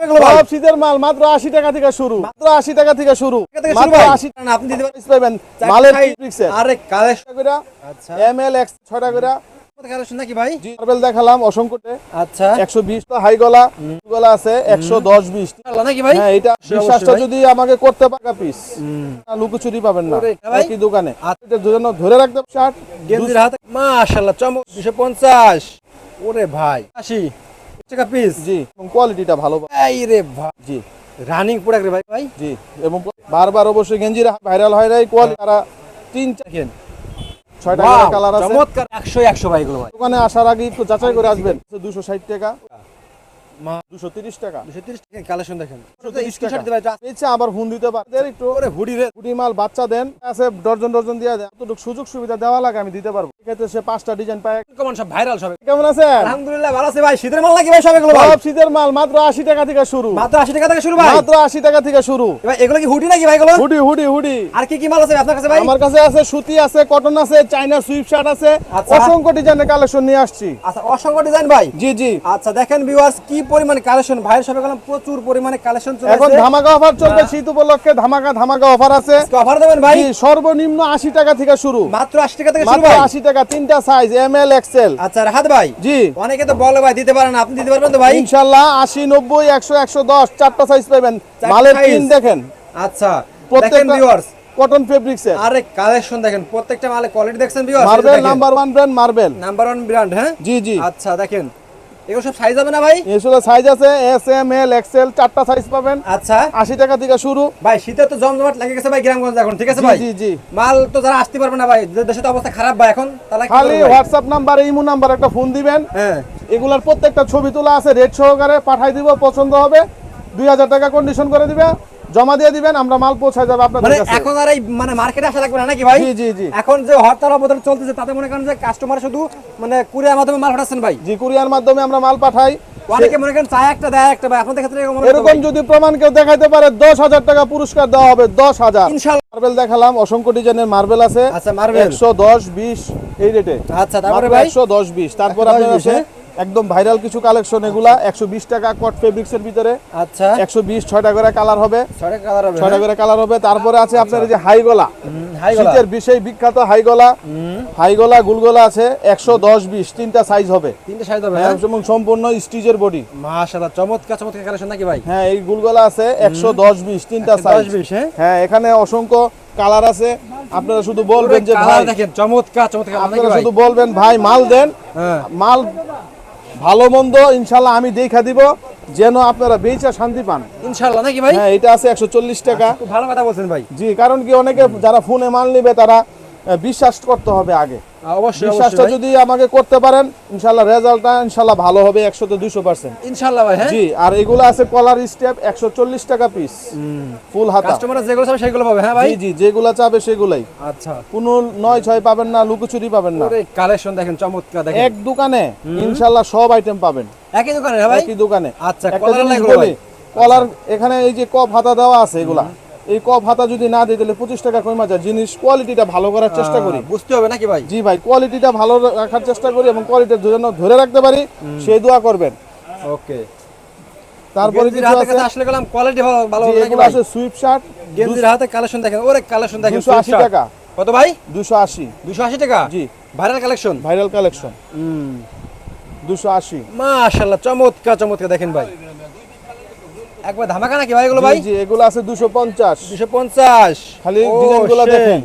সব শীতের মাল মাত্র আশি টাকা থেকে শুরু। মাত্র আশি টাকা থেকে শুরু? আশি আপনি দিতে মালের আরে কালেকশন করে আচ্ছা। এম এল এক্স ছটা করে। নাকি ভাই? জি মার্বেল দেখালাম অসংখ্যতে আচ্ছা। একশো বিশ হাই গলা গলা আছে একশো দশ বিশ নাকি ভাই? হ্যাঁ এটা বিশ্বাসটা যদি আমাকে করতে পাকা পিস লুকোচুরি পাবেন না। একই দোকানে। ধরে রাখতে শার্ট চমক 250 ওরে ভাই 80 টাকা পিস জি। এবং কোয়ালিটিটা ভালো এই রে ভাই জি। রানিং প্রোডাক্ট রে ভাই ভাই। জি। এবং বারবার অবশ্যই গেঞ্জিরা ভাইরাল হয় নাই কোয়ালিটি তারা তিন দেখেন ছয়টা কালার আছে। চমৎকার 100 100 ভাই এগুলো দোকানে আসার আগে একটু যাচাই করে আসবেন। দুশো ষাট টাকা। মা দুশো তিরিশ টাকা। 230 টাকা কালেকশন দেখেন। 230 স্ক্রিনশট টাকা। দিবেন ইচ্ছা আবার ফোন দিতে পারেন একটু ওরে হুডি মাল বাচ্চা দেন আছে ডর্জন ডর্জন দিয়ে দেন। এতটুকু সুযোগ সুবিধা দেওয়া লাগে আমি দিতে পারব। এক্ষেত্রে সে পাঁচটা ডিজাইন পায়। কেমন সব ভাইরাল সব? কেমন আছেন? আলহামদুলিল্লাহ ভালো আছে ভাই। শীতের মাল নাকি ভাই সব এগুলো সব শীতের মাল মাত্র আশি টাকা থেকে শুরু। মাত্র 80 টাকা থেকে শুরু ভাই? মাত্র আশি টাকা থেকে শুরু। এবার এগুলো কি হুডি নাকি ভাই এগুলো? Hoodie hoodie hoodie. আর কি কি মাল আছে আপনার কাছে ভাই? আমার কাছে আছে সুতি আছে কটন আছে চাইনা সুইপ শার্ট আছে। আচ্ছা। অসংখ্য ডিজাইনের কালেকশন নিয়ে আসছি। আচ্ছা অসংখ্য ডিজাইন ভাই? জি জি। আচ্ছা দেখেন ভিউয়ার্স কি পরিমাণে কালেকশন ভাইয়ের সবে গেলাম প্রচুর পরিমাণে কালেকশন চলে এখন ধামাকা অফার চলবে শীত উপলক্ষে ধামাকা ধামাকা অফার আছে। অফার দেবেন ভাই? সর্বনিম্ন আশি টাকা থেকে শুরু। মাত্র 80 টাকা থেকে শুরু মাত্র ভাই। আশি টাকা তিনটা সাইজ এম এল এক্সেল আচ্ছা রাহাত ভাই জি। অনেকে তো বলে ভাই দিতে পারেন আপনি দিতে পারবেন তো ভাই? আশি নব্বই একশো একশো দশ চারটা সাইজ পাবেন। মালের। পিন দেখেন। আচ্ছা দেখেন প্রত্যেকটা ভিউয়ার্স কটন ফেব্রিক্স এর। আরে কালেকশন দেখেন প্রত্যেকটা মালে কোয়ালিটি দেখছেন viewers marble number one brand marble. Number 1 brand হ্যাঁ? জি জি। আচ্ছা দেখেন। এগুলো সব সাইজ হবে না ভাই? এগুলো সাইজ আছে এস এম এল এক্সেল চারটা সাইজ পাবেন। আচ্ছা। আশি টাকা থেকে শুরু। ভাই শীতে তো জমজমাট লাগে গেছে ভাই গ্রামগঞ্জ এখন ঠিক আছে ভাই? জি জি মাল তো যারা আসতে পারবে না ভাই দেশে তো অবস্থা খারাপ ভাই এখন তাহলে খালি হোয়াটসঅ্যাপ নাম্বার ইমো নাম্বার একটা ফোন দিবেন। হ্যাঁ। এগুলার প্রত্যেকটা ছবি তোলা আছে রেট সহকারে পাঠাই দিব পছন্দ হবে। দুই হাজার টাকা কন্ডিশন করে দিবে। জমা দিয়ে দিবেন আমরা মাল পৌঁছায় যাবে মানে আপনাদের কাছে। এখন আর এই মানে মার্কেটে আসা লাগবে না নাকি ভাই? জি জি জি। এখন যে হরতাল অবদান চলতেছে তাতে মনে করেন যে কাস্টমার শুধু মানে কুরিয়ার মাধ্যমে মাল পাঠাচ্ছেন ভাই? জি কুরিয়ার মাধ্যমে আমরা মাল পাঠাই। অনেকে মনে করেন চায় একটা দেয় একটা ভাই। আপনাদের ক্ষেত্রে এরকম মনে হতো এরকম ভাই? যদি প্রমাণ কেউ দেখাইতে পারে দশ হাজার টাকা পুরস্কার দেওয়া হবে দশ হাজার। ইনশাআল্লাহ মার্বেল দেখালাম অসংখ্য ডিজাইনের মার্বেল আছে। আচ্ছা, বিশ এই রেটে আচ্ছা তারপরে ভাই? তারপর আপনার আছে হ্যাঁ? একদম ভাইরাল কিছু কালেকশন এগুলা একশো বিশ টাকা কট ফেব্রিক্স এর ভিতরে। আচ্ছা। একশো বিশ ছয়টা করে কালার হবে। ছয়টা হবে করে কালার হবে। তারপরে আছে আপনার এই যে হাই গলা। শীতের বিশেষ বিখ্যাত হাই গলা। হাই গলা গুলগলা আছে একশো দশ বিশ তিনটা সাইজ হবে। তিনটে সাইজ হবে হ্যাঁ, এবং সম্পূর্ণ স্টিচের বডি মাশাআল্লাহ চমৎকার চমৎকার কালেকশন নাকি ভাই? হ্যাঁ এই গুলগলা আছে একশো দশ বিশ তিনটা সাইজ হ্যাঁ। হ্যাঁ এখানে অসংখ্য কালার আছে। আপনারা শুধু বলবেন যে ভাই দেখেন চমৎকার চমৎকার আপনারা শুধু বলবেন ভাই মাল দেন। হ্যাঁ। মাল ভালো মন্দ ইনশাল্লাহ আমি দেখা দিব যেন আপনারা বেচা শান্তি পান। ইনশাল্লাহ নাকি ভাই? হ্যাঁ এটা আছে একশো চল্লিশ টাকা। খুব ভালো কথা বলছেন ভাই। জি কারণ কি অনেকে যারা ফোনে মাল নিবে তারা বিশ্বাস করতে হবে আগে। অবশ্যই বিশ্বাসটা যদি আমাকে করতে পারেন ইনশাল্লাহ রেজাল্টটা ইনশাল্লাহ ভালো হবে একশোতে দুইশো পার্সেন্ট ইনশাআল্লাহ ভাই হ্যাঁ? জি আর এগুলো আছে কলার স্টেপ একশো চল্লিশ টাকা পিস ফুল হাতা। কাস্টমার যেগুলো সব সেগুলো পাবে হ্যাঁ ভাই? জি জি যেগুলা চাবে সেগুলাই। আচ্ছা। কোনো নয় ছয় পাবেন না লুকোচুরি পাবেন না। কালেকশন দেখেন চমৎকার দেখেন। এক দোকানে ইনশাল্লাহ সব আইটেম পাবেন। একই দোকানে হ্যাঁ ভাই? একই দোকানে। আচ্ছা, কলার কলার এখানে এই যে কপ হাতা দেওয়া আছে এগুলা। এই কপ ভাতা যদি না দিই তাহলে পঁচিশ টাকা কমা যায় জিনিস কোয়ালিটিটা ভালো করার চেষ্টা করি। বুঝতে হবে নাকি ভাই? জি ভাই কোয়ালিটিটা ভালো রাখার চেষ্টা করি এবং কোয়ালিটির জন্য ধরে রাখতে পারি সেই দোয়া করবেন। ওকে। তারপরে কিছু আছে আসলে গেলাম কোয়ালিটি ভালো নাকি ভাই? আছে সুইপ শার্ট গেঞ্জির হাতে কালেকশন দেখেন ওরে কালেকশন দেখেন 280 টাকা। কত ভাই? দুশো আশি। 280 টাকা? জি। ভাইরাল কালেকশন ভাইরাল কালেকশন দুশো আশি। মাশাআল্লাহ চমৎকার চমৎকার দেখেন ভাই। একবার ধামাকা নাকি ভাই এগুলো ভাই? জি এগুলো আছে দুশো পঞ্চাশ। 250 খালি ডিজাইনগুলো দেখেন।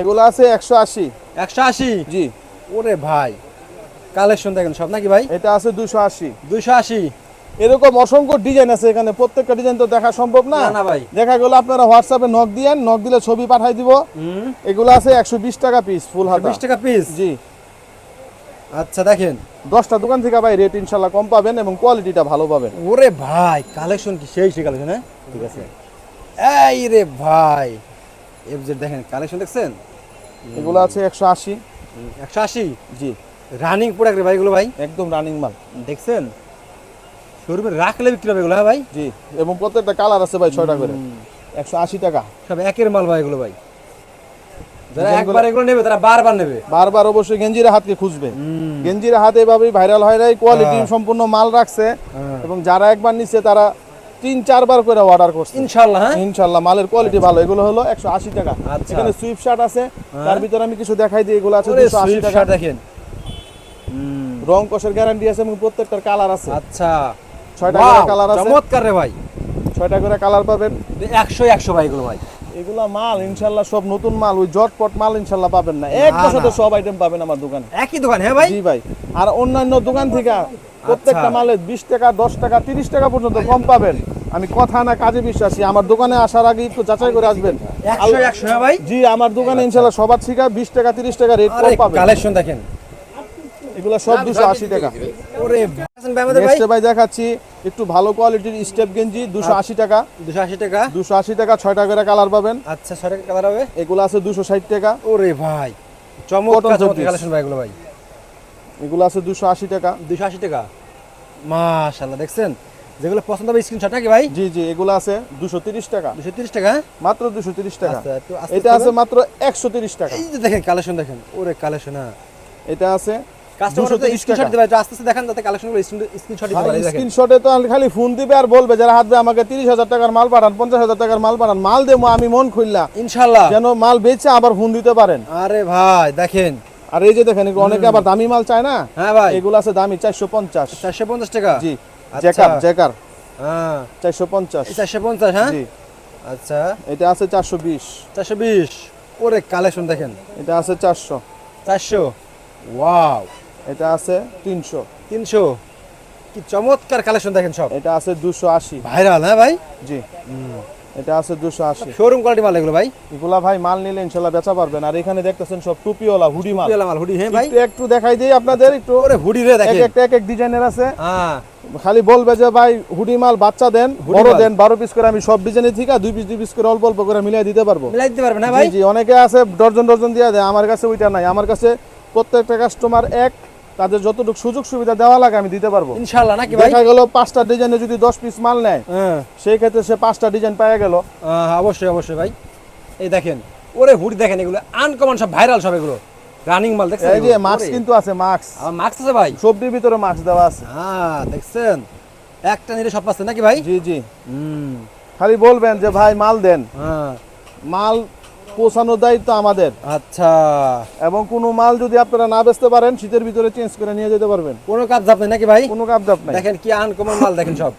এগুলো আছে একশো আশি। 180 জি। ওরে ভাই কালেকশন দেখেন সব নাকি ভাই? এটা আছে দুশো আশি। 280 এরকম অসংখ্য ডিজাইন আছে এখানে। প্রত্যেকটা ডিজাইন তো দেখা সম্ভব না। না ভাই। দেখা গেল আপনারা হোয়াটসঅ্যাপে নক দিয়েন নক দিলে ছবি পাঠাই দিব। এগুলো আছে একশো বিশ টাকা পিস ফুল হাতা। 20 টাকা পিস জি। আচ্ছা দেখেন। দশটা দোকান থেকে ভাই রেট ইনশাল্লাহ কম পাবেন এবং কোয়ালিটিটা ভালো পাবেন। ওরে ভাই কালেকশন কি সেই সেই কালেকশন হ্যাঁ? ঠিক আছে। এই রে ভাই এফজেড দেখেন কালেকশন দেখছেন? এগুলো আছে একশো আশি। একশো আশি? জি। রানিং প্রোডাক্ট রে ভাই এগুলো ভাই? একদম রানিং মাল। দেখছেন? শোরুমে রাখলে বিক্রি হবে এগুলো হ্যাঁ ভাই? জি এবং প্রত্যেকটা কালার আছে ভাই ছয়টা করে। একশো আশি টাকা। সব একের মাল ভাই এগুলো ভাই। যারা একবার এগুলো নেবে তারা বারবার নেবে। বারবার অবশ্যই গেঞ্জির হাতকে খুঁজবে। গেঞ্জির হাত এভাবেই ভাইরাল হয় নাই কোয়ালিটি সম্পূর্ণ মাল রাখছে। হ্যাঁ। এবং যারা একবার নিচ্ছে তারা তিন চারবার করে অর্ডার করছে। ইনশাল্লাহ হ্যাঁ। ইনশাল্লাহ মালের কোয়ালিটি ভালো। এগুলো হলো একশো আশি টাকা। আচ্ছা। এখানে সুইফট শার্ট আছে। তার ভিতরে আমি কিছু দেখাই দিই এগুলো আছে দুশো আশি টাকা। দেখেন। রং কষের গ্যারান্টি আছে এবং প্রত্যেকটার কালার আছে। আচ্ছা। ছয়টা কালার আছে। চমৎকার রে ভাই। ছয়টা করে কালার পাবেন। একশো একশো ভাই এগুলো ভাই। এগুলা মাল ইনশাল্লাহ সব নতুন মাল ওই জটপট মাল ইনশাল্লাহ পাবেন না। এক বছরে সব আইটেম পাবেন আমার দোকানে। একই দোকান হ্যাঁ ভাই? জি ভাই। আর অন্যান্য দোকান থেকে প্রত্যেকটা আচ্ছা। মালে বিশ টাকা দশ টাকা তিরিশ টাকা পর্যন্ত কম পাবেন। আমি কথা না কাজে বিশ্বাসী আমার দোকানে আসার আগে একটু যাচাই করে আসবেন। হ্যাঁ ভাই? জি আমার দোকানে ইনশাল্লাহ সবার শিখা বিশ টাকা তিরিশ টাকা রেট কম পাবেন। কালেকশন দেখেন। এগুলো সব দুশো আশি টাকা। নেক্সট ভাই দেখাচ্ছি একটু ভালো কোয়ালিটির স্টেপ গেঞ্জি দুশো আশি টাকা। দুশো আশি টাকা? দুশো আশি টাকা ছয়টা করে কালার পাবেন। আচ্ছা ছয় টাকা কালার হবে? এগুলো আছে দুশো ষাট টাকা। ওরে ভাই চমৎকার কালেকশন ভাই এগুলো ভাই। এগুলো আছে দুশো আশি টাকা। দুশো আশি টাকা? মাশাল্লাহ দেখছেন? যেগুলো পছন্দ হবে স্ক্রিনশট নাকি ভাই? জি জি এগুলো আছে দুশো তিরিশ টাকা। দুশো তিরিশ টাকা? মাত্র দুশো তিরিশ টাকা। আচ্ছা এটা আছে মাত্র একশো তিরিশ টাকা। এই যে দেখেন কালেকশন দেখেন। ওরে কালেকশন এটা আছে 230 স্ক্রিনশট টাকা। দিতে পারে আস্তে আস্তে দেখেন যাতে কালেকশনগুলো স্ক্রিনশট দিতে পারে এই দেখেন স্ক্রিনশটে তো খালি ফোন দিবে আর বলবে যারা হাতবে আমাকে তিরিশ হাজার টাকার মাল পাঠান পঞ্চাশ হাজার টাকার মাল পাঠান মাল দেবো আমি মন খুললা। ইনশাআল্লাহ যেন মাল বেচে আবার ফোন দিতে পারেন। আরে ভাই দেখেন। আর এই যে দেখেন অনেকে আবার দামি মাল চায় না? হ্যাঁ ভাই। এগুলো আছে দামি চারশো পঞ্চাশ। চারশো পঞ্চাশ টাকা? জি আচ্ছা। জ্যাকার জ্যাকার হ্যাঁ। চারশো পঞ্চাশ। চারশো পঞ্চাশ হ্যাঁ? জি। আচ্ছা। এটা আছে চারশো বিশ। চারশো বিশ। ওরে কালেকশন দেখেন। এটা আছে চারশো। চারশো। ওয়াও এটা আছে তিনশো। তিনশো? কি চমৎকার কালেকশন দেখেন সব। এটা আছে দুশো আশি। ভাইরাল হ্যাঁ ভাই? জি। এটা আছে দুশো আশি। শোরুম কোয়ালিটি মাল এগুলো ভাই? এগুলা ভাই মাল নিলে ইনশাল্লাহ বেচা পারবেন। আর এখানে দেখতেছেন সব টুপিওয়ালা হুডি মাল। মাল হুডি হ্যাঁ ভাই? একটু একটু দেখাই দিই আপনাদের একটু। হুডি রে দেখেন। এক এক ডিজাইনের আছে। হ্যাঁ। খালি বলবে যে ভাই হুডি মাল বাচ্চা দেন বড় দেন বারো পিস করে আমি সব ডিজাইনের থেকে দুই পিস দুই পিস করে অল্প অল্প করে মিলিয়ে দিতে পারব। মিলাই দিতে পারবেন হ্যাঁ জি ভাই? জি অনেকে আছে ডর্জন ডর্জন দিয়ে দেয়। আমার কাছে ওইটা নাই। আমার কাছে প্রত্যেকটা কাস্টমার এক তাদের যতটুকু সুযোগ সুবিধা দেওয়া লাগে আমি দিতে পারব। ইনশাআল্লাহ নাকি ভাই? দেখা গেল পাঁচটা ডিজাইনে যদি দশ পিস মাল নেয় হ্যাঁ। সেই ক্ষেত্রে সে পাঁচটা ডিজাইন পাওয়া গেল। অবশ্যই অবশ্যই ভাই। এই দেখেন ওরে হুডি দেখেন এগুলো আনকমন সব ভাইরাল সব এগুলো। রানিং মাল দেখছেন এই যে মাস্ক কিন্তু আছে মাস্ক মাস্ক আছে ভাই? সবজির ভিতরে মাস্ক দেওয়া আছে। হ্যাঁ দেখছেন? একটা নিলে সব পাচ্ছে নাকি ভাই? জি জি। হুম। খালি বলবেন যে ভাই মাল দেন। হ্যাঁ। মাল পৌঁছানোর দায়িত্ব আমাদের। আচ্ছা। এবং কোনো মাল যদি আপনারা না বেচতে পারেন শীতের ভিতরে চেঞ্জ করে নিয়ে যেতে পারবেন। কোনো কাজ জাপ নেই নাকি ভাই? কোনো কাপদাপ নাই। দেখেন কি আনকমন মাল দেখেন সব।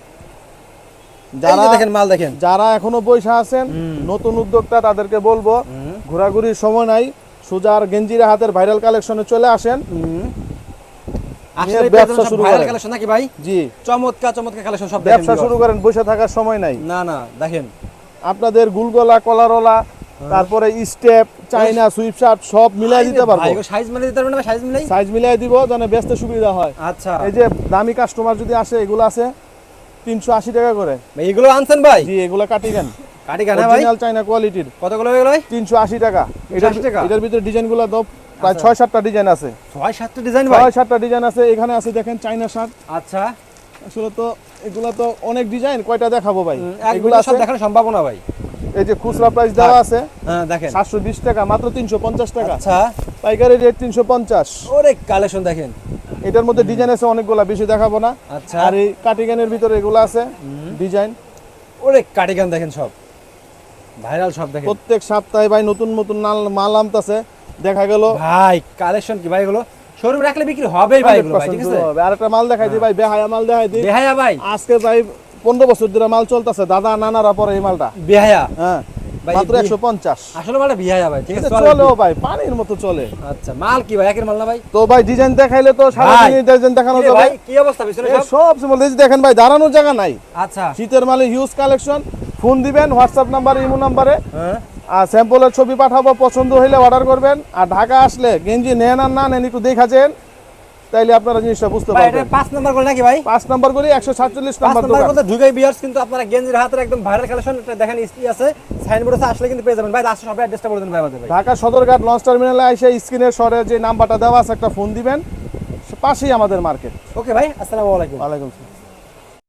যারা দেখেন মাল দেখেন। যারা এখনও বৈশা আছেন নতুন উদ্যোক্তা তাদেরকে বলব ঘোরাঘুরির সময় নাই। সুজার গেঞ্জিরা হাতের ভাইরাল কালেকশনে চলে আসেন। ব্যবসা শুরু করেন। কালেকশন নাকি ভাই? জি। চমৎকার চমৎকার কালেকশন সব ব্যবসা শুরু করেন বসে থাকার সময় নাই। না না দেখেন। আপনাদের গুলগলা কলারলা তারপরে স্টেপ চাইনা সুইপ শার্ট সব মিলাই দিতে পারব। সাইজ মিলাই দিতে পারবেন না সাইজ মিলাই? সাইজ মিলাই দিব যেন বেচতে সুবিধা হয়। আচ্ছা। এই যে দামি কাস্টমার যদি আসে এগুলো আছে তিনশো আশি টাকা করে। ভাই, এগুলো আনছেন ভাই? জি এগুলো কাটিগান কাটি গানা ভাই? অরিজিনাল চাইনা কোয়ালিটির কতগুলো এগুলো ভাই? তিনশো আশি টাকা। এটার 380 টাকা? এটার ভিতরে ডিজাইনগুলো প্রায় আচ্ছা। ছয় সাতটা ডিজাইন আছে। ছয় সাতটা ডিজাইন ভাই? ছয় সাতটা ডিজাইন আছে এখানে আছে দেখেন চাইনা শার্ট আচ্ছা। আসলে তো এগুলা তো অনেক ডিজাইন কয়টা দেখাবো ভাই? এগুলো সব দেখানো সম্ভব না ভাই। এই যে খুচরা প্রাইস দেওয়া আছে হ্যাঁ দেখেন। সাতশো বিশ টাকা মাত্র তিনশো পঞ্চাশ টাকা। আচ্ছা। পাইকারি রেট তিনশো পঞ্চাশ। ওরে কালেকশন দেখেন। এটার মধ্যে ডিজাইন আছে অনেকগুলা বেশি দেখাবো না। আচ্ছা। আর এই কাটিগানের ভিতরে এগুলো আছে ডিজাইন ওরে কাটিগান দেখেন সব। ভাইরাল সব দেখেন। প্রত্যেক সপ্তাহে ভাই নতুন নতুন মাল আমতাছে দেখা গেল। ভাই কালেকশন কি ভাই এগুলো? শোরুম রাখলে বিক্রি হবেই ভাই এগুলো ভাই ঠিক আছে? আর একটা মাল দেখাই দিই ভাই বেহায়া মাল দেখাই দিই। বেহায়া ভাই। আজকে ভাই পনেরো বছর ধরে মাল চলতেছে দাদা নানারা পরে এই মালটা। বেহায়া? হ্যাঁ ভাই, মাত্র একশো পঞ্চাশ। আসলে মালটা বিহায়া ভাই ঠিক আছে? চলেও ভাই পানির মতো চলে। আচ্ছা মাল কি ভাই একের মাল না ভাই? তো ভাই ডিজাইন দেখাইলে তো সারাদিন ডিজাইন দেখানো যাবে। ভাই কি অবস্থা পিছনে সব? দেখেন ভাই দাঁড়ানোর জায়গা নাই। আচ্ছা। শীতের মালে হিউজ কালেকশন ফোন দিবেন হোয়াটসঅ্যাপ নাম্বারে ইমো নাম্বারে আর স্যাম্পলের ছবি পাঠাবো পছন্দ হইলে অর্ডার করবেন। আর ঢাকা আসলে গেঞ্জি নেন আর না নেন একটু দেখাছেন তাইলে আপনারা জিনিসটা বুঝতে ভাই এটা পারবেন। পাঁচ নাম্বার গলি নাকি ভাই? পাঁচ নাম্বার গলি একশো সাতচল্লিশ নাম্বার দোকান। কথা ঢুকাই বিয়ার্স কিন্তু আপনারা গেঞ্জির হাতের একদম ভাইরাল কালেকশন এটা দেখেন ইস্তি আছে সাইনবোর্ড আছে আসলে কিন্তু পেয়ে যাবেন। ভাই আসলে সবাই অ্যাড্রেসটা বলে দেন ভাই আমাদের ঢাকা সদরঘাট লঞ্চ টার্মিনালে এসে স্ক্রিনের সরে যে নাম্বারটা দেওয়া আছে একটা ফোন দিবেন। পাশেই আমাদের মার্কেট ওকে ভাই আসসালামু আলাইকুম। ওয়ালাইকুম আসসালাম।